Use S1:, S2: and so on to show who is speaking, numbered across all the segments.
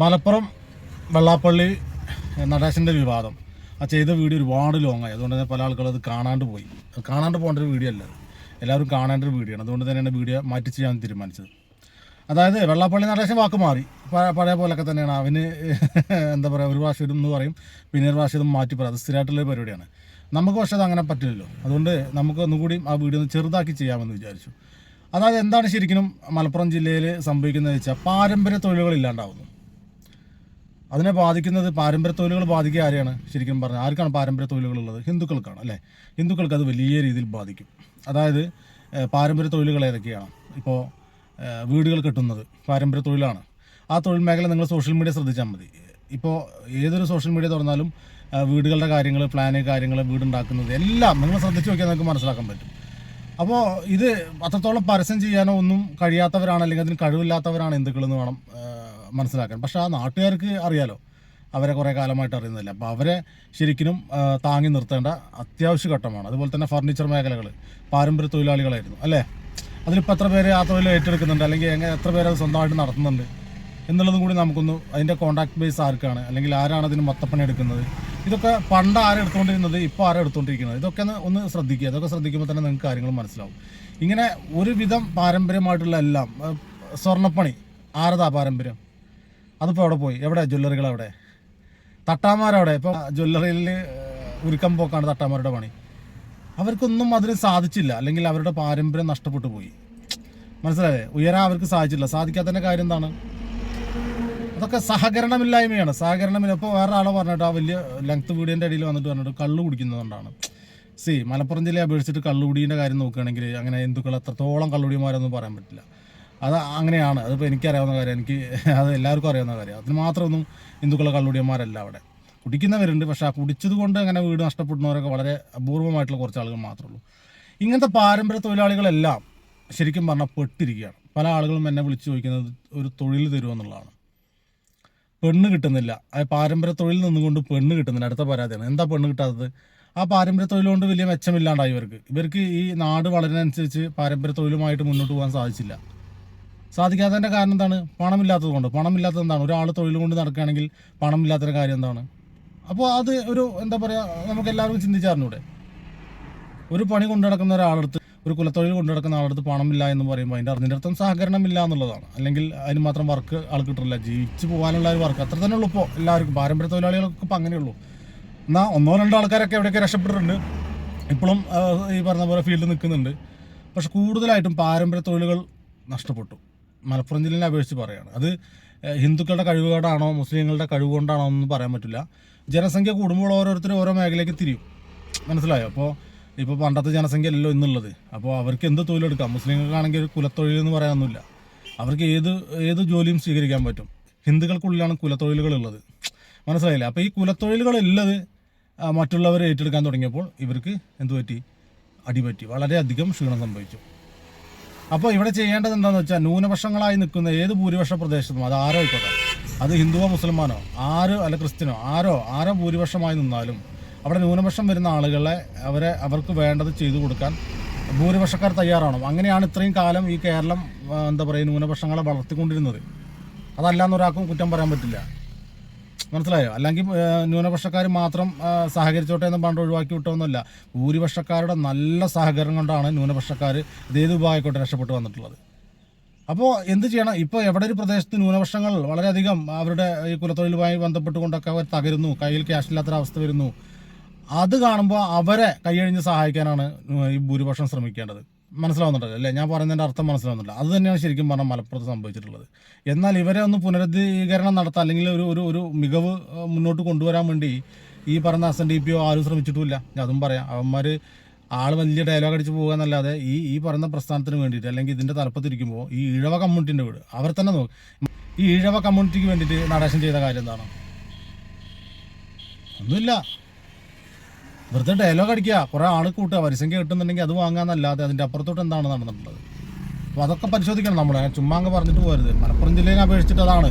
S1: മലപ്പുറം വെള്ളാപ്പള്ളി നടേശന്റെ വിവാദം. ആ ചെയ്ത വീഡിയോ ഒരുപാട് ലോങ് ആയി. അതുകൊണ്ട് തന്നെ പല ആളുകളും അത് കാണാണ്ട് പോയി. കാണാണ്ട് പോകേണ്ട ഒരു വീഡിയോ അല്ല. എല്ലാവരും കാണേണ്ട ഒരു വീഡിയോ ആണ്. അതുകൊണ്ട് തന്നെയാണ് വീഡിയോ മാറ്റി ചെയ്യാൻ തീരുമാനിച്ചത്. അതായത് വെള്ളാപ്പള്ളി നടേശൻ വാക്ക് മാറി. പഴയ പോലൊക്കെ തന്നെയാണ്. അവന് എന്താ പറയുക ഒരു പ്രാവശ്യം ഇതെന്ന് പറയും. പിന്നെ ഒരു പ്രാവശ്യം ഇതും മാറ്റി പറയും. അത് സ്ഥിരമായിട്ടുള്ള പരിപാടിയാണ്. നമുക്ക് പക്ഷേ അത് അങ്ങനെ പറ്റില്ലല്ലോ. അതുകൊണ്ട് നമുക്ക് ഒന്നുകൂടി ആ വീഡിയോ ഒന്ന് ചെറുതാക്കി ചെയ്യാമെന്ന് വിചാരിച്ചു. അതായത് എന്താണ് ശരിക്കും മലപ്പുറം ജില്ലയിൽ സംഭവിക്കുന്നത് വെച്ചാൽ പാരമ്പര്യ തൊഴിലുകൾ ഇല്ലാണ്ടാവുന്നു. അതിനെ ബാധിക്കുന്നത് പാരമ്പര്യ തൊഴിലുകൾ ബാധിക്കുക ആരെയാണ്? ശരിക്കും പറഞ്ഞാൽ ആർക്കാണ് പാരമ്പര്യ തൊഴിലുകളുള്ളത് ഹിന്ദുക്കൾക്കാണ് അല്ലേ? ഹിന്ദുക്കൾക്ക് അത് വലിയ രീതിയിൽ ബാധിക്കും. അതായത് പാരമ്പര്യ തൊഴിലുകൾ ഏതൊക്കെയാണ്? ഇപ്പോൾ വീടുകൾ കെട്ടുന്നത് പാരമ്പര്യ തൊഴിലാണ്. ആ തൊഴിൽ മേഖല നിങ്ങൾ സോഷ്യൽ മീഡിയ ശ്രദ്ധിച്ചാൽ മതി. ഇപ്പോൾ ഏതൊരു സോഷ്യൽ മീഡിയ തുറന്നാലും വീടുകളുടെ കാര്യങ്ങൾ പ്ലാന് കാര്യങ്ങൾ വീടുണ്ടാക്കുന്നത് എല്ലാം നിങ്ങൾ ശ്രദ്ധിച്ച് നോക്കിയാൽ നിങ്ങൾക്ക് മനസ്സിലാക്കാൻ പറ്റും. അപ്പോൾ ഇത് അത്രത്തോളം പരസ്യം ചെയ്യാനോ ഒന്നും കഴിയാത്തവരാണ് അല്ലെങ്കിൽ അതിന് കഴിവില്ലാത്തവരാണ് ഹിന്ദുക്കളെന്ന് വേണം ആ, മനസ്സിലാക്കാൻ. പക്ഷെ ആ നാട്ടുകാർക്ക് അറിയാലോ. അവരെ കുറേ കാലമായിട്ട് അറിയുന്നില്ല. അപ്പോൾ അവരെ ശരിക്കും താങ്ങി നിർത്തേണ്ട അത്യാവശ്യ ഘട്ടമാണ്. അതുപോലെ തന്നെ ഫർണിച്ചർ മേഖലകൾ പാരമ്പര്യ തൊഴിലാളികളായിരുന്നു. അല്ലേ? അതിലിപ്പോൾ എത്ര പേര് ആ തൊഴിൽ ഏറ്റെടുക്കുന്നുണ്ട്? അല്ലെങ്കിൽ എങ്ങനെ എത്ര പേര് അത് സ്വന്തമായിട്ട് നടത്തുന്നുണ്ട്? എന്നുള്ളതും കൂടി നമുക്കൊന്ന് അതിന്റെ കോൺടാക്ട് ബേസ് ആർക്കാണ്? അല്ലെങ്കിൽ ആരാണ് അതിന് മൊത്തപ്പണി എടുക്കുന്നത്? ഇതൊക്കെ പണ്ട് ആരും എടുത്തുകൊണ്ടിരുന്നത്? ഇപ്പോൾ ആരും എടുത്തുകൊണ്ടിരിക്കുന്നത്? ഇതൊക്കെ ഒന്ന് ഒന്ന് ശ്രദ്ധിക്കുക. ഇതൊക്കെ ശ്രദ്ധിക്കുമ്പോൾ തന്നെ നിങ്ങൾക്ക് കാര്യങ്ങൾ മനസ്സിലാവും. ഇങ്ങനെ ഒരുവിധം പാരമ്പര്യമായിട്ടുള്ള എല്ലാം സ്വർണപ്പണി. ആരതാ പാരമ്പര്യം? അതിപ്പോൾ അവിടെ പോയി. എവിടെ? ജ്വല്ലറികൾ അവിടെ. തട്ടാമാരവിടെ. ഇപ്പോൾ ജ്വല്ലറിയിൽ ഉരുക്കം പോക്കാണ് തട്ടാമാരുടെ പണി. അവർക്കൊന്നും അതിന് സാധിച്ചില്ല. അല്ലെങ്കിൽ അവരുടെ പാരമ്പര്യം നഷ്ടപ്പെട്ടു പോയി. മനസ്സിലായേ? ഉയരാൻ അവർക്ക് സാധിച്ചില്ല. സാധിക്കാത്തതിന്റെ കാര്യം എന്താണ്? അതൊക്കെ സഹകരണമില്ലായ്മയാണ്. സഹകരണമില്ല. ഇപ്പോൾ വേറെ ആളെ പറഞ്ഞിട്ട് ആ വലിയ ലെങ്ത് വീടിന്റെ ഇടയിൽ വന്നിട്ട് പറഞ്ഞിട്ട് കള്ള് കുടിക്കുന്നതുകൊണ്ടാണ് സി മലപ്പുറം ജില്ലയെ അപേക്ഷിച്ചിട്ട് കള്ളുകുടീന്റെ കാര്യം നോക്കുകയാണെങ്കിൽ അങ്ങനെ ഹിന്ദുക്കൾ എത്രത്തോളം കള്ളുകുടിമാരൊന്നും പറയാൻ പറ്റില്ല. അത് അങ്ങനെയാണ്. അതിപ്പോൾ എനിക്കറിയാവുന്ന കാര്യം എനിക്ക് അത് എല്ലാവർക്കും അറിയാവുന്ന കാര്യം. അതിന് മാത്രമൊന്നും ഹിന്ദുക്കളെ കള്ളുടിയന്മാരല്ല അവിടെ. കുടിക്കുന്നവരുണ്ട് പക്ഷേ ആ കുടിച്ചത് കൊണ്ട് അങ്ങനെ വീട് നഷ്ടപ്പെടുന്നവരൊക്കെ വളരെ അപൂർവമായിട്ടുള്ള കുറച്ച് ആളുകൾ മാത്രമേ ഉള്ളൂ. ഇങ്ങനത്തെ പാരമ്പര്യ തൊഴിലാളികളെല്ലാം ശരിക്കും പറഞ്ഞാൽ പെട്ടിരിക്കുകയാണ്. പല ആളുകളും എന്നെ വിളിച്ചു ചോദിക്കുന്നത് ഒരു തൊഴിൽ തരുമെന്നുള്ളതാണ് പെണ്ണ് കിട്ടുന്നില്ല. ആ പാരമ്പര്യ തൊഴിൽ നിന്നുകൊണ്ട് പെണ്ണ് കിട്ടുന്നില്ല. അടുത്ത പരാതിയാണ്. എന്താ പെണ്ണ് കിട്ടാത്തത്? ആ പാരമ്പര്യ തൊഴിൽ കൊണ്ട് വലിയ മെച്ചമില്ലാണ്ടായി ഇവർക്ക്. ഇവർക്ക് ഈ നാട് വളരുന്നതനുസരിച്ച് പാരമ്പര്യ തൊഴിലുമായിട്ട് മുന്നോട്ട് പോകാൻ സാധിച്ചില്ല. സാധിക്കാത്തതിന്റെ കാരണം എന്താണ്? പണമില്ലാത്തത് കൊണ്ട്. പണമില്ലാത്തത് എന്താണ്? ഒരാൾ തൊഴിൽ കൊണ്ട് നടക്കുകയാണെങ്കിൽ പണമില്ലാത്തതിന്റെ കാര്യം എന്താണ്? അപ്പോൾ അത് ഒരു എന്താ പറയുക നമുക്ക് എല്ലാവർക്കും ചിന്തിച്ചറിഞ്ഞൂടെ ഒരു പണി കൊണ്ടു നടക്കുന്ന ഒരാളടുത്ത് ഒരു കുലത്തൊഴിൽ കൊണ്ടു നടക്കുന്ന ആളടുത്ത് പണമില്ല എന്ന് പറയുമ്പോൾ അതിന്റെ അതിന്റെ അർത്ഥം സഹകരണമില്ല എന്നുള്ളതാണ്. അല്ലെങ്കിൽ അതിന് മാത്രം വർക്ക് ആൾ കിട്ടില്ല ജീവിച്ച് പോകാനുള്ള ഒരു വർക്ക് അത്ര തന്നെ ഉള്ളൂ ഇപ്പോൾ എല്ലാവർക്കും. പാരമ്പര്യ തൊഴിലാളികൾക്ക് ഇപ്പോൾ അങ്ങനെയുള്ളൂ. എന്നാൽ ഒന്നോ രണ്ടോ ആൾക്കാരൊക്കെ എവിടെയൊക്കെ രക്ഷപ്പെട്ടിട്ടുണ്ട്. ഇപ്പോഴും ഈ പറഞ്ഞ പോലെ ഫീൽഡിൽ നിൽക്കുന്നുണ്ട്. പക്ഷെ കൂടുതലായിട്ടും പാരമ്പര്യ തൊഴിലുകൾ നഷ്ടപ്പെട്ടു. മലപ്പുറം ജില്ലയെ അപേക്ഷിച്ച് പറയുകയാണ് അത് ഹിന്ദുക്കളുടെ കഴിവുകേടാണോ മുസ്ലിങ്ങളുടെ കഴിവ് കൊണ്ടാണോ എന്ന് പറയാൻ പറ്റില്ല. ജനസംഖ്യ കൂടുമ്പോൾ ഓരോരുത്തരും ഓരോ മേഖലയ്ക്ക് തിരിയും. മനസ്സിലായോ? അപ്പോൾ ഇപ്പോൾ പണ്ടത്തെ ജനസംഖ്യ അല്ലല്ലോ ഇന്നുള്ളത്. അപ്പോൾ അവർക്ക് എന്ത് തൊഴിലെടുക്കാം? മുസ്ലിങ്ങൾക്കാണെങ്കിൽ ഒരു കുലത്തൊഴിൽ എന്ന് പറയാനൊന്നുമില്ല. അവർക്ക് ഏത് ഏത് ജോലിയും സ്വീകരിക്കാൻ പറ്റും. ഹിന്ദുക്കൾക്കുള്ളിലാണ് കുലത്തൊഴിലുകൾ ഉള്ളത് മനസ്സിലായില്ലേ? അപ്പോൾ ഈ കുലത്തൊഴിലുകൾ ഉള്ളത് ആ, മറ്റുള്ളവർ ഏറ്റെടുക്കാൻ തുടങ്ങിയപ്പോൾ ഇവർക്ക് എന്തുപറ്റി? അടിപറ്റി. വളരെയധികം ക്ഷീണം സംഭവിച്ചു. അപ്പോൾ ഇവിടെ ചെയ്യേണ്ടത് എന്താണെന്ന് വെച്ചാൽ ന്യൂനപക്ഷങ്ങളായി നിൽക്കുന്ന ഏത് ഭൂരിപക്ഷ പ്രദേശത്തും അത് ആരോ ആയിക്കോട്ടെ. അത് ഹിന്ദുവോ മുസൽമാനോ ആരോ അല്ല ക്രിസ്ത്യനോ ആരോ ആരോ ഭൂരിപക്ഷമായി നിന്നാലും അവിടെ ന്യൂനപക്ഷം വരുന്ന ആളുകളെ അവരെ അവർക്ക് വേണ്ടത് ചെയ്തു കൊടുക്കാൻ ഭൂരിപക്ഷക്കാർ തയ്യാറാണോ അങ്ങനെയാണ് ഇത്രയും കാലം ഈ കേരളം എന്താ പറയുക ന്യൂനപക്ഷങ്ങളെ വളർത്തിക്കൊണ്ടിരുന്നത്. അതല്ലാന്ന് ഒരാൾക്കും കുറ്റം പറയാൻ പറ്റില്ല. മനസ്സിലായോ? അല്ലെങ്കിൽ ന്യൂനപക്ഷക്കാർ മാത്രം സഹകരിച്ചോട്ടെ എന്ന് പണ്ട് ഒഴിവാക്കി വിട്ടൊന്നുമല്ല ഭൂരിപക്ഷക്കാരുടെ നല്ല സഹകരണം കൊണ്ടാണ് ന്യൂനപക്ഷക്കാർ ഇതേത് വിഭാഗമായിക്കോട്ടെ രക്ഷപ്പെട്ട് വന്നിട്ടുള്ളത്. അപ്പോൾ എന്ത് ചെയ്യണം? ഇപ്പോൾ എവിടെ ഒരു പ്രദേശത്ത് ന്യൂനപക്ഷങ്ങൾ വളരെയധികം അവരുടെ ഈ കുലത്തൊഴിലുമായി ബന്ധപ്പെട്ടുകൊണ്ടൊക്കെ അവർ തകരുന്നു കയ്യിൽ ക്യാഷ് ഇല്ലാത്തൊരവസ്ഥ വരുന്നു. അത് കാണുമ്പോൾ അവരെ കൈയഴിഞ്ഞ് സഹായിക്കാനാണ് ഈ ഭൂരിപക്ഷം ശ്രമിക്കേണ്ടത്. മനസ്സിലാവുന്നുണ്ടല്ലോ അല്ലേ? ഞാൻ പറയുന്നതിന്റെ അർത്ഥം മനസ്സിലാവുന്നില്ല അത് തന്നെയാണ് ശരിക്കും പറഞ്ഞാൽ മലപ്പുറത്ത് സംഭവിച്ചിട്ടുള്ളത്. എന്നാൽ ഇവരെ ഒന്ന് പുനരുദ്ധീകരണം നടത്താൻ അല്ലെങ്കിൽ ഒരു ഒരു ഒരു മികവ് മുന്നോട്ട് കൊണ്ടുവരാൻ വേണ്ടി ഈ പറഞ്ഞ അസൻ ഡി പി ഒ ആരും ശ്രമിച്ചിട്ടുമില്ല. അതും പറയാം. അവന്മാർ ആൾ വലിയ ഡയലോഗ് അടിച്ച് പോകുക എന്നല്ലാതെ ഈ ഈ പറയുന്ന പ്രസ്ഥാനത്തിന് വേണ്ടിയിട്ട് അല്ലെങ്കിൽ ഇതിന്റെ തലപ്പത്തിരിക്കുമ്പോൾ ഈ ഇഴവ കമ്മ്യൂണിറ്റിന്റെ വീട് അവർ തന്നെ നോക്കും. ഈ ഇഴവ കമ്മ്യൂണിറ്റിക്ക് വേണ്ടിയിട്ട് നടേശം ചെയ്ത കാര്യം എന്താണ്? ഒന്നുമില്ല. വെറുതെ ഡയലോഗ് അടിക്കുക. കുറേ ആൾ കൂട്ടുക. വരിസംഖ്യ കിട്ടുന്നുണ്ടെങ്കിൽ അത് വാങ്ങാന്നല്ലാതെ അതിന്റെ അപ്പുറത്തോട്ട് എന്താണ് നടന്നിട്ടുള്ളത്? അപ്പോൾ അതൊക്കെ പരിശോധിക്കണം നമ്മൾ ചുമ്മാ അങ്ങ് പറഞ്ഞിട്ട് പോകരുത് മലപ്പുറം ജില്ലയെ അപേക്ഷിച്ചിട്ട് അതാണ്.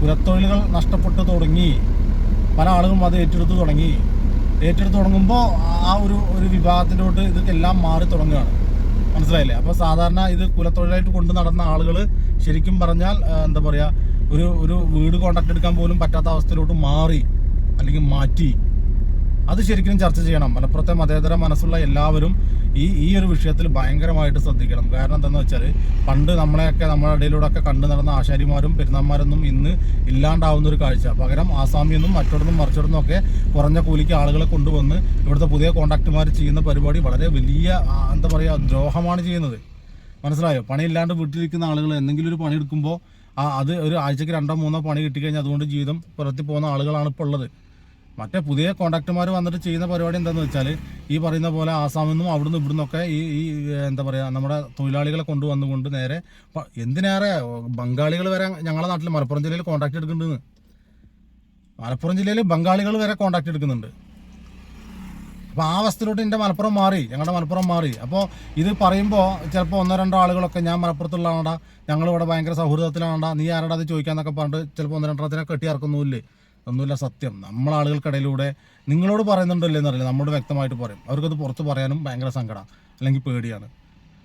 S1: പുരത്തൊഴിലുകൾ നഷ്ടപ്പെട്ടു തുടങ്ങി. പല ആളുകളും അത് ഏറ്റെടുത്ത് തുടങ്ങി. ഏറ്റെടുത്ത് തുടങ്ങുമ്പോൾ ആ ഒരു ഒരു വിഭാഗത്തിലോട്ട് ഇതൊക്കെല്ലാം മാറി തുടങ്ങുകയാണ്. മനസ്സിലായില്ലേ? അപ്പോൾ സാധാരണ ഇത് കുലത്തൊഴിലായിട്ട് കൊണ്ട് നടന്ന ആളുകൾ ശരിക്കും പറഞ്ഞാൽ എന്താ പറയുക ഒരു ഒരു വീട് കോണ്ടാക്ട് എടുക്കാൻ പോലും പറ്റാത്ത അവസ്ഥയിലോട്ട് മാറി അല്ലെങ്കിൽ മാറ്റി. അത് ശരിക്കും ചർച്ച ചെയ്യണം. മലപ്പുറത്തെ മതേതര മനസ്സുള്ള എല്ലാവരും ഈ ഈ ഒരു വിഷയത്തിൽ ഭയങ്കരമായിട്ട് ശ്രദ്ധിക്കണം. കാരണം എന്താണെന്ന് വെച്ചാൽ പണ്ട് നമ്മളെയൊക്കെ നമ്മുടെ ഇടയിലൂടെ ഒക്കെ കണ്ടു നടന്ന ആശാരിമാരും പെരുന്നാന്മാരൊന്നും ഇന്ന് ഇല്ലാണ്ടാവുന്ന ഒരു കാഴ്ച. പകരം ആസാമിൽ മറ്റോടൊന്നും മറിച്ചോടൊന്നും ഒക്കെ കുറഞ്ഞ കൂലിക്ക് ആളുകളെ കൊണ്ടുവന്ന് ഇവിടുത്തെ പുതിയ കോണ്ടാക്ടുമാർ ചെയ്യുന്ന പരിപാടി വളരെ വലിയ എന്താ പറയുക ദ്രോഹമാണ് ചെയ്യുന്നത്. മനസ്സിലായോ? പണിയില്ലാണ്ട് വീട്ടിലിരിക്കുന്ന ആളുകൾ എന്തെങ്കിലും ഒരു പണി ആ അത് ഒരു ആഴ്ചക്ക് രണ്ടോ മൂന്നോ പണി കിട്ടിക്കഴിഞ്ഞാൽ അതുകൊണ്ട് ജീവിതം പുറത്തി പോകുന്ന ആളുകളാണ് ഇപ്പോൾ ഉള്ളത്. മറ്റേ പുതിയ കോണ്ടാക്ടർമാർ വന്നിട്ട് ചെയ്യുന്ന പരിപാടി എന്താണെന്ന് വെച്ചാൽ ഈ പറയുന്ന പോലെ ആസാമിൽ നിന്നും അവിടുന്ന് ഇവിടുന്നൊക്കെ ഈ ഈ എന്താ പറയുക നമ്മുടെ തൊഴിലാളികളെ കൊണ്ടുവന്നുകൊണ്ട് നേരെ എന്തിനേറെ ബംഗാളികൾ വരെ ഞങ്ങളുടെ നാട്ടിൽ മലപ്പുറം ജില്ലയിൽ കോണ്ടാക്ട് എടുക്കുന്നുണ്ടെന്ന് മലപ്പുറം ജില്ലയിൽ ബംഗാളികൾ വരെ കോണ്ടാക്ട് എടുക്കുന്നുണ്ട്. അപ്പോൾ ആ അവസ്ഥയിലോട്ട് എന്റെ മലപ്പുറം മാറി ഞങ്ങളുടെ മലപ്പുറം മാറി. അപ്പോൾ ഇത് പറയുമ്പോൾ ചിലപ്പോൾ ഒന്നോ രണ്ടോ ആളുകളൊക്കെ ഞാൻ മലപ്പുറത്തുള്ളതാണ്ടാ ഞങ്ങളിവിടെ ഭയങ്കര സൗഹൃദത്തിലാണ്ടാ നീ ആരാടാ അത് ചോദിക്കാന്നൊക്കെ പറഞ്ഞിട്ട് ചിലപ്പോൾ ഒന്നോ രണ്ടെണ്ണത്തിനെ കെട്ടി ഇറക്കുന്നില്ലേ? ഒന്നുമില്ല സത്യം. നമ്മളാളുകൾക്കിടയിലൂടെ നിങ്ങളോട് പറയുന്നുണ്ടല്ലേ എന്നറിയില്ല. നമ്മോട് വ്യക്തമായിട്ട് പറയും. അവർക്കത് പുറത്ത് പറയാനും ഭയങ്കര സങ്കടം. അല്ലെങ്കിൽ പേടിയാണ്.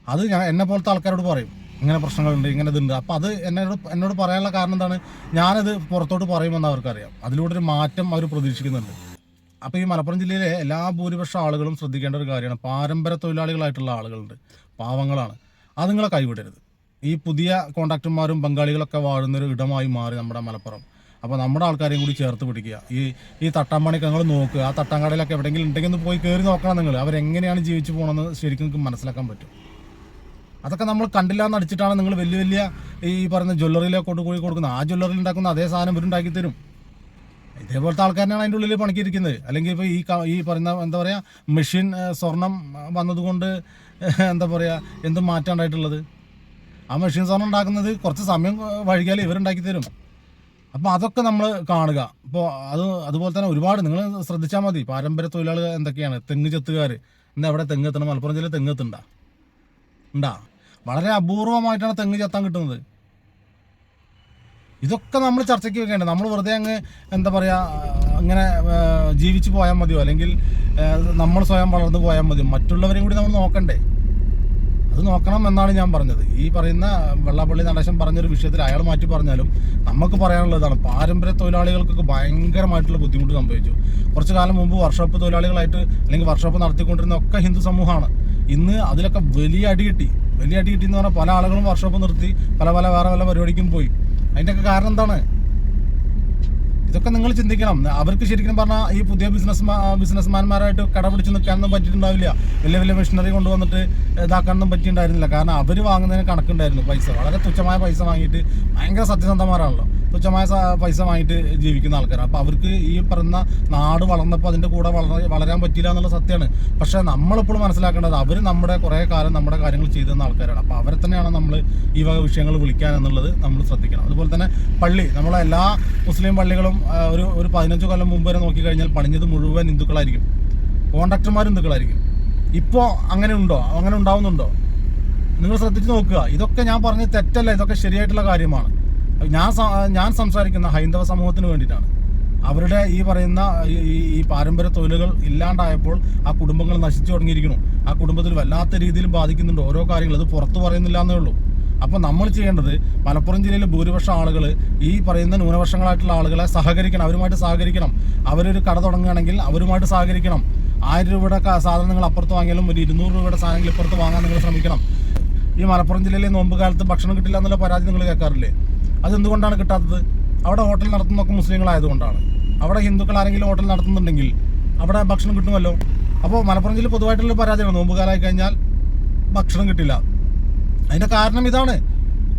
S1: അത് ഞാൻ എന്നെ പോലത്തെ ആൾക്കാരോട് പറയും. ഇങ്ങനെ പ്രശ്നങ്ങളുണ്ട് ഇങ്ങനെ ഇതുണ്ട് അപ്പോൾ അത് എന്നോട് എന്നോട് പറയാനുള്ള കാരണം എന്താണ്? ഞാനത് പുറത്തോട്ട് പറയുമെന്ന് അവർക്കറിയാം. അതിലൂടെ ഒരു മാറ്റം അവർ പ്രതീക്ഷിക്കുന്നുണ്ട്. അപ്പോൾ ഈ മലപ്പുറം ജില്ലയിലെ എല്ലാ ഭൂരിപക്ഷം ആളുകളും ശ്രദ്ധിക്കേണ്ട ഒരു കാര്യമാണ് പാരമ്പര്യ തൊഴിലാളികളായിട്ടുള്ള ആളുകളുണ്ട്. പാവങ്ങളാണ്. അത് നിങ്ങളെ കൈവിടരുത്. ഈ പുതിയ കോൺട്രാക്ടർമാരും ബംഗാളികളൊക്കെ വാഴുന്ന ഒരു ഇടമായി മാറി നമ്മുടെ മലപ്പുറം. അപ്പോൾ നമ്മുടെ ആൾക്കാരെയും കൂടി ചേർത്ത് പിടിക്കുക. ഈ ഈ തട്ടാമ്പണിക്ക് നിങ്ങൾ നോക്കുക. ആ തട്ടാങ്കടയിലൊക്കെ എവിടെയെങ്കിലും ഉണ്ടെങ്കിൽ ഒന്ന് പോയി കയറി നോക്കണം നിങ്ങൾ. അവരെങ്ങനെയാണ് ജീവിച്ചു പോകണമെന്ന് ശരിക്കും നിങ്ങൾക്ക് മനസ്സിലാക്കാൻ പറ്റും. അതൊക്കെ നമ്മൾ കണ്ടില്ല എന്ന് അടിച്ചിട്ടാണ് നിങ്ങൾ വലിയ വലിയ ഈ പറയുന്ന ജ്വല്ലറിയിലൊക്കെ കൊണ്ട് കൊടുക്കുന്നത്. ആ ജ്വല്ലറിയിൽ ഉണ്ടാക്കുന്ന അതേ സാധനം ഇവരുണ്ടാക്കി തരും. ഇതേപോലത്തെ ആൾക്കാരാണ് അതിന്റെ ഉള്ളിൽ പണിക്കിരിക്കുന്നത്. അല്ലെങ്കിൽ ഇപ്പോൾ ഈ ഈ പറയുന്ന എന്താ പറയുക മെഷീൻ സ്വർണം വന്നതുകൊണ്ട് എന്താ പറയുക എന്തും മാറ്റാണ്ടായിട്ടുള്ളത് ആ മെഷീൻ സ്വർണം ഉണ്ടാക്കുന്നത് കുറച്ച് സമയം ഏഹ്, വൈകിയാൽ ഇവരുണ്ടാക്കി തരും. അപ്പോൾ അതൊക്കെ നമ്മൾ കാണുക. അപ്പോൾ അത് അതുപോലെ തന്നെ ഒരുപാട് നിങ്ങൾ ശ്രദ്ധിച്ചാൽ മതി. പാരമ്പര്യ തൊഴിലാളികൾ എന്തൊക്കെയാണ്? തെങ്ങ് ചെത്തുകാർ ഇന്ന് അവിടെ തെങ്ങ് എത്തണം? മലപ്പുറം ജില്ലയിൽ തെങ്ങ് എത്തണ്ട ഉണ്ടാ? വളരെ അപൂർവമായിട്ടാണ് തെങ്ങ് ചെത്താൻ കിട്ടുന്നത്. ഇതൊക്കെ നമ്മൾ ചർച്ചയ്ക്ക് വെക്കേണ്ടത്. നമ്മൾ വെറുതെ അങ്ങ് എന്താ പറയുക അങ്ങനെ ജീവിച്ചു പോയാൽ മതിയോ? അല്ലെങ്കിൽ നമ്മൾ സ്വയം വളർന്നു പോയാൽ മതിയോ? മറ്റുള്ളവരെയും കൂടി നമ്മൾ നോക്കണ്ടേ? അത് നോക്കണം എന്നാണ് ഞാൻ പറഞ്ഞത്. ഈ പറയുന്ന വെള്ളാപ്പള്ളി നടേശൻ പറഞ്ഞൊരു വിഷയത്തിൽ അയാൾ മാറ്റി പറഞ്ഞാലും നമുക്ക് പറയാനുള്ളതാണ് പാരമ്പര്യ തൊഴിലാളികൾക്കൊക്കെ ഭയങ്കരമായിട്ടുള്ള ബുദ്ധിമുട്ട് സംഭവിച്ചു. കുറച്ചു കാലം മുമ്പ് വർക്ക്ഷോപ്പ് തൊഴിലാളികളായിട്ട് അല്ലെങ്കിൽ വർക്ക്ഷോപ്പ് നടത്തിക്കൊണ്ടിരുന്ന ഒക്കെ ഹിന്ദു സമൂഹമാണ്. ഇന്ന് അതിലൊക്കെ വലിയ അടി കിട്ടി. വലിയ അടി കിട്ടി എന്ന് പറഞ്ഞാൽ പല ആളുകളും വർക്ക്ഷോപ്പ് നിർത്തി പല പല വേറെ പല പരിപാടിക്കും പോയി. അതിന്റെയൊക്കെ കാരണം എന്താണ്? ഇതൊക്കെ നിങ്ങൾ ചിന്തിക്കണം. അവർക്ക് ശരിക്കും പറഞ്ഞാൽ ഈ പുതിയ ബിസിനസ് ബിസിനസ്മാൻമാരായിട്ട് കടപിടിച്ച് നിൽക്കാനൊന്നും പറ്റിയിട്ടുണ്ടാവില്ല. വലിയ വലിയ മെഷീനറി കൊണ്ടുവന്നിട്ട് ഇതാക്കാനൊന്നും പറ്റിയിട്ടുണ്ടായിരുന്നില്ല. കാരണം അവർ വാങ്ങുന്നതിന് കണക്കുണ്ടായിരുന്നു പൈസ. വളരെ തുച്ഛമായ പൈസ വാങ്ങിയിട്ട് ഭയങ്കര സത്യസന്ധമാരാണല്ലോ തുച്ഛമായ പൈസ വാങ്ങിയിട്ട് ജീവിക്കുന്ന ആൾക്കാരാണ് അപ്പോൾ അവർക്ക് ഈ പറയുന്ന നാട് വളർന്നപ്പോൾ അതിന്റെ കൂടെ വളര വളരാൻ പറ്റില്ല എന്നുള്ള സത്യമാണ് പക്ഷേ നമ്മളിപ്പോൾ മനസ്സിലാക്കേണ്ടത് അവർ നമ്മുടെ കുറേ കാലം നമ്മുടെ കാര്യങ്ങൾ ചെയ്തു തന്ന ആൾക്കാരാണ്. അപ്പോൾ അവരെ തന്നെയാണ് നമ്മൾ ഈ വക വിഷയങ്ങൾ വിളിക്കാൻ എന്നുള്ളത് നമ്മൾ ശ്രദ്ധിക്കണം. അതുപോലെ തന്നെ പള്ളി. നമ്മളെ എല്ലാ മുസ്ലിം പള്ളികളും ഒരു ഒരു പതിനഞ്ച് കൊല്ലം മുമ്പ് വരെ നോക്കിക്കഴിഞ്ഞാൽ പണിഞ്ഞത് മുഴുവൻ ഹിന്ദുക്കളായിരിക്കും. കോൺട്രാക്ടർമാർ ഹിന്ദുക്കളായിരിക്കും. ഇപ്പോൾ അങ്ങനെ ഉണ്ടോ? അങ്ങനെ ഉണ്ടാവുന്നുണ്ടോ? നിങ്ങൾ ശ്രദ്ധിച്ച് നോക്കുക. ഇതൊക്കെ ഞാൻ പറഞ്ഞ തെറ്റല്ല. ഇതൊക്കെ ശരിയായിട്ടുള്ള കാര്യമാണ്. ഞാൻ ഞാൻ സംസാരിക്കുന്ന ഹൈന്ദവ സമൂഹത്തിന് വേണ്ടിയിട്ടാണ്. അവരുടെ ഈ പറയുന്ന ഈ- പാരമ്പര്യ തൊഴിലുകൾ ഇല്ലാണ്ടായപ്പോൾ ആ കുടുംബങ്ങൾ നശിച്ചു തുടങ്ങിയിരിക്കുന്നു. ആ കുടുംബത്തിൽ വല്ലാത്ത രീതിയിൽ ബാധിക്കുന്നുണ്ട് ഓരോ കാര്യങ്ങൾ. അത് പുറത്തു പറയുന്നില്ല എന്നേ ഉള്ളൂ. അപ്പോൾ നമ്മൾ ചെയ്യേണ്ടത് മലപ്പുറം ജില്ലയിലെ ഭൂരിപക്ഷം ആളുകൾ ഈ പറയുന്ന ന്യൂനപക്ഷങ്ങളായിട്ടുള്ള ആളുകളെ സഹകരിക്കണം. അവരുമായിട്ട് സഹകരിക്കണം. അവരൊരു കട തുടങ്ങുകയാണെങ്കിൽ അവരുമായിട്ട് സഹകരിക്കണം. ആയിരം രൂപയുടെ സാധനങ്ങൾ അപ്പുറത്ത് വാങ്ങിയാലും ഒരു ഇരുന്നൂറ് രൂപയുടെ സാധനങ്ങൾ ഇപ്പുറത്ത് വാങ്ങാൻ നിങ്ങൾ ശ്രമിക്കണം. ഈ മലപ്പുറം ജില്ലയിലെ നോമ്പ് കാലത്ത് ഭക്ഷണം കിട്ടില്ല എന്നുള്ള പരാതി നിങ്ങൾ കേൾക്കാറില്ലേ? അതെന്തുകൊണ്ടാണ് കിട്ടാത്തത്? അവിടെ ഹോട്ടൽ നടത്തുന്നതൊക്കെ മുസ്ലിങ്ങളായതുകൊണ്ടാണ്. അവിടെ ഹിന്ദുക്കൾ ആരെങ്കിലും ഹോട്ടൽ നടത്തുന്നുണ്ടെങ്കിൽ അവിടെ ഭക്ഷണം കിട്ടുമല്ലോ? അപ്പോൾ മലപ്പുറം ജില്ല പൊതുവായിട്ടുള്ള പരാതിയാണ്. നോമ്പ് കാലമായി കഴിഞ്ഞാൽ ഭക്ഷണം കിട്ടില്ല. അതിന്റെ കാരണം ഇതാണ്.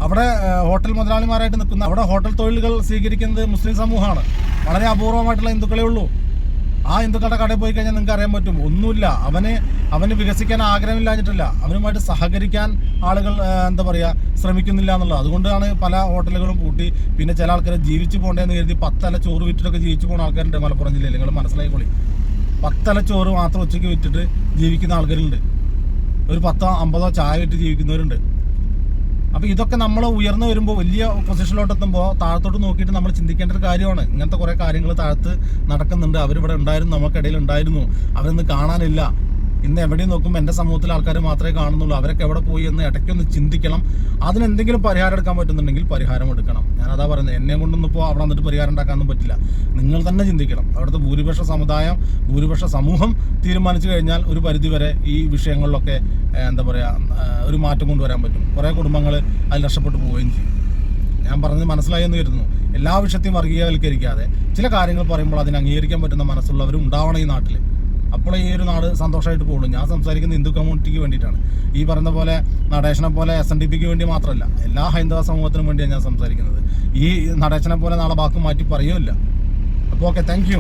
S1: അവിടെ ഹോട്ടൽ മുതലാളിമാരായിട്ട് നിൽക്കുന്ന അവിടെ ഹോട്ടൽ തൊഴിലുകൾ സ്വീകരിക്കുന്നത് മുസ്ലിം സമൂഹമാണ്. വളരെ അപൂർവമായിട്ടുള്ള ഹിന്ദുക്കളേ ഉള്ളൂ. ആ ഹിന്ദുക്കളുടെ കടയിൽ പോയി കഴിഞ്ഞാൽ നിങ്ങൾക്ക് അറിയാൻ പറ്റും. ഒന്നുമില്ല. അവന് അവന് വികസിക്കാൻ ആഗ്രഹമില്ലാഞ്ഞിട്ടില്ല. അവനുമായിട്ട് സഹകരിക്കാൻ ആളുകൾ എന്താ പറയുക ശ്രമിക്കുന്നില്ല എന്നുള്ളത്. അതുകൊണ്ടാണ് പല ഹോട്ടലുകളും പൂട്ടി. പിന്നെ ചില ആൾക്കാരെ ജീവിച്ചു പോകേണ്ടതെന്ന് കരുതി പത്തല ചോറ് വിറ്റിട്ടൊക്കെ ജീവിച്ചു പോകുന്ന ആൾക്കാരുണ്ട് മലപ്പുറം ജില്ലയിൽ. നിങ്ങൾ മനസ്സിലായിക്കോളി. പത്തല ചോറ് മാത്രം ഉച്ചയ്ക്ക് വിറ്റിട്ട് ജീവിക്കുന്ന ആൾക്കാരുണ്ട്. ഒരു പത്തോ അമ്പതോ ചായ വിറ്റ് ജീവിക്കുന്നവരുണ്ട്. അപ്പോൾ ഇതൊക്കെ നമ്മൾ ഉയർന്നു വരുമ്പോൾ വലിയ പൊസിഷനിലോട്ട് എത്തുമ്പോൾ താഴത്തോട്ട് നോക്കിയിട്ട് നമ്മൾ ചിന്തിക്കേണ്ട ഒരു കാര്യമാണ്. ഇങ്ങനത്തെ കുറേ കാര്യങ്ങൾ താഴത്ത് നടക്കുന്നുണ്ട്. അവരിവിടെ ഉണ്ടായിരുന്നു നമുക്കിടയിൽ ഉണ്ടായിരുന്നു അവരൊന്നും കാണാനില്ല. ഇന്ന് എവിടെയും നോക്കുമ്പോൾ എന്റെ സമൂഹത്തിലെ ആൾക്കാർ മാത്രമേ കാണുന്നുള്ളൂ. അവരൊക്കെ എവിടെ പോയി എന്ന് ഇടയ്ക്കൊന്ന് ചിന്തിക്കണം. അതിനെന്തെങ്കിലും പരിഹാരം എടുക്കാൻ പറ്റുന്നുണ്ടെങ്കിൽ പരിഹാരം എടുക്കണം. ഞാനതാ പറയുന്നത് എന്നെ കൊണ്ടൊന്നും ഇപ്പോൾ അവിടെ വന്നിട്ട് പരിഹാരം ഉണ്ടാക്കാനൊന്നും പറ്റില്ല. നിങ്ങൾ തന്നെ ചിന്തിക്കണം. അവിടുത്തെ ഭൂരിപക്ഷ സമുദായം ഭൂരിപക്ഷ സമൂഹം തീരുമാനിച്ചു കഴിഞ്ഞാൽ ഒരു പരിധിവരെ ഈ വിഷയങ്ങളിലൊക്കെ എന്താ പറയുക ഒരു മാറ്റം കൊണ്ടുവരാൻ പറ്റും. കുറേ കുടുംബങ്ങൾ അതിൽ രക്ഷപ്പെട്ടു പോവുകയും ചെയ്യും. ഞാൻ പറഞ്ഞത് മനസ്സിലായി എന്ന് കരുതുന്നു. എല്ലാ വിഷയത്തെയും വർഗീയവൽക്കരിക്കാതെ ചില കാര്യങ്ങൾ പറയുമ്പോൾ അതിനെ അംഗീകരിക്കാൻ പറ്റുന്ന മനസ്സുള്ളവരും ഉണ്ടാവണം ഈ നാട്ടിൽ അപ്പോൾ ഈ ഒരു നാട് സന്തോഷമായിട്ട് പോകുള്ളൂ. ഞാൻ സംസാരിക്കുന്ന ഹിന്ദു കമ്മ്യൂണിറ്റിക്ക് വേണ്ടിയിട്ടാണ്. ഈ പറയുന്ന പോലെ നടേശനെ പോലെ എസ് എൻ ഡി പിക്ക് വേണ്ടി മാത്രമല്ല എല്ലാ ഹൈന്ദവ സമൂഹത്തിനും വേണ്ടിയാണ് ഞാൻ സംസാരിക്കുന്നത്. ഈ നടേശനെ പോലെ നാളെ വാക്ക് മാറ്റി പറയുമില്ല അപ്പോൾ ഓക്കെ താങ്ക്